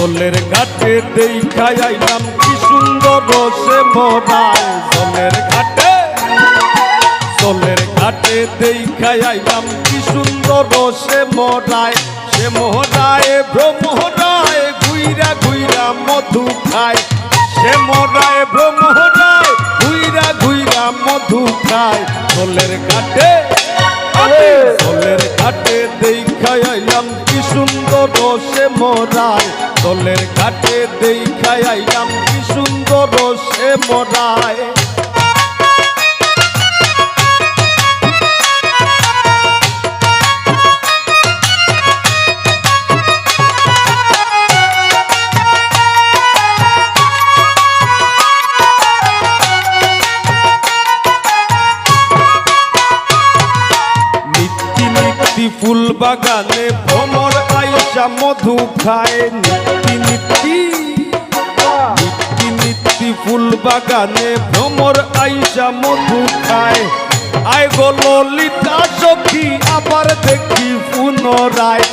জলের ঘাটে দেখাই আইলাম কি সুন্দর রসে মরায় জলের ঘাটে। জলের ঘাটে দেখাই আইলাম কি সুন্দর রসে মরায় সে মোহরায় ভ্রমরায় ঘুইরা ঘুইরা মধু খায়। সে মরায় ভ্রমরায় ঘুইরা ঘুইরা মধু খায়। জলের ঘাটে জলের ঘাটে সুন্দর রসে মরায় জলের ঘাটে দেখাই আইলাম কি সুন্দর রসে মরায় ফুল বাগানে ভ্রমর আইসা মধু খায় ফুল বাগানে ভ্রমর আইসা মধু খায়। আয় গো ললিতা সখী, আবার দেখি পুনরায়।